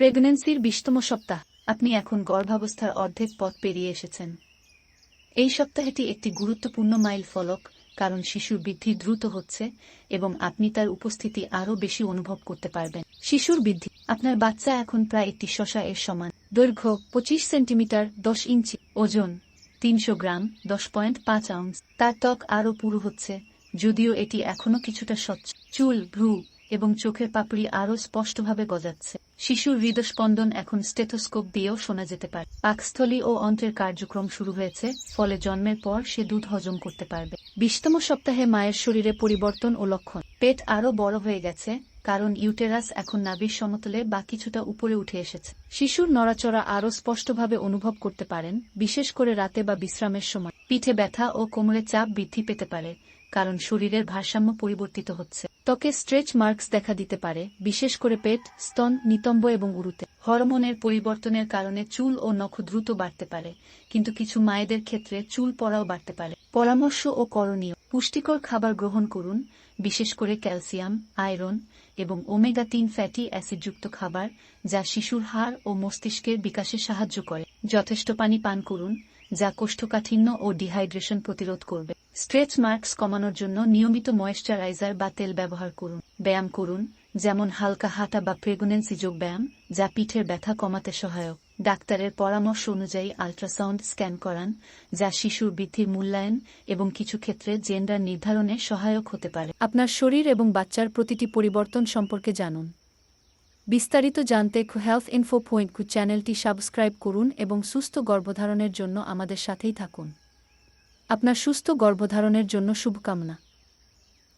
প্রেগন্যান্সির বিশতম সপ্তাহ। আপনি এখন গর্ভাবস্থার অর্ধেক পথ পেরিয়ে এসেছেন। এই সপ্তাহটি একটি গুরুত্বপূর্ণ মাইল ফলক, কারণ শিশুর বৃদ্ধি দ্রুত হচ্ছে এবং আপনি তার উপস্থিতি আরও বেশি অনুভব করতে পারবেন। শিশুর বৃদ্ধি। আপনার বাচ্চা এখন প্রায় একটি শশা এর সমান। দৈর্ঘ্য পঁচিশ সেন্টিমিটার, দশ ইঞ্চি। ওজন তিনশো গ্রাম, দশ পয়েন্ট পাঁচ আউন্স। তার ত্বক আরও পুরু হচ্ছে, যদিও এটি এখনও কিছুটা স্বচ্ছ। চুল, ভ্রু এবং চোখের পাপড়ি আরও স্পষ্টভাবে গজাচ্ছে। শিশুর হৃদস্পন্দন এখন স্টেথোস্কোপ দিয়েও শোনা যেতে পারে। পাকস্থলী ও অন্ত্রের কার্যক্রম শুরু হয়েছে, ফলে জন্মের পর সে দুধ হজম করতে পারবে। বিশতম সপ্তাহে মায়ের শরীরে পরিবর্তন ও লক্ষণ। পেট আরও বড় হয়ে গেছে, কারণ ইউটেরাস এখন নাভির সমতলে বা কিছুটা উপরে উঠে এসেছে। শিশুর নড়াচড়া আরও স্পষ্টভাবে অনুভব করতে পারেন, বিশেষ করে রাতে বা বিশ্রামের সময়। পিঠে ব্যথা ও কোমরে চাপ বৃদ্ধি পেতে পারে, কারণ শরীরের ভারসাম্য পরিবর্তিত হচ্ছে। ত্বকে স্ট্রেচ মার্কস দেখা দিতে পারে, বিশেষ করে পেট, স্তন, নিতম্ব এবং উরুতে। হরমোনের পরিবর্তনের কারণে চুল ও নখ দ্রুত বাড়তে পারে, কিন্তু কিছু মায়েদের ক্ষেত্রে চুল পড়াও বাড়তে পারে। পরামর্শ ও করণীয়। পুষ্টিকর খাবার গ্রহণ করুন, বিশেষ করে ক্যালসিয়াম, আয়রন এবং ওমেগা তিন ফ্যাটি অ্যাসিডযুক্ত খাবার, যা শিশুর হাড় ও মস্তিষ্কের বিকাশে সাহায্য করে। যথেষ্ট পানি পান করুন, যা কোষ্ঠকাঠিন্য ও ডিহাইড্রেশন প্রতিরোধ করবে। স্ট্রেচ মার্কস কমানোর জন্য নিয়মিত ময়েশ্চারাইজার বা তেল ব্যবহার করুন। ব্যায়াম করুন, যেমন হালকা হাঁটা বা প্রেগনেন্সি যোগ ব্যায়াম, যা পিঠের ব্যথা কমাতে সহায়ক। ডাক্তারের পরামর্শ অনুযায়ী আল্ট্রাসাউন্ড স্ক্যান করান, যা শিশুর বৃদ্ধির মূল্যায়ন এবং কিছু ক্ষেত্রে জেন্ডার নির্ধারণে সহায়ক হতে পারে। আপনার শরীর এবং বাচ্চার প্রতিটি পরিবর্তন সম্পর্কে জানুন। বিস্তারিত জানতে হেলথ ইনফো পয়েন্ট চ্যানেলটি সাবস্ক্রাইব করুন এবং সুস্থ গর্ভধারণের জন্য আমাদের সাথেই থাকুন। আপনার সুস্থ গর্ভধারণের জন্য শুভকামনা।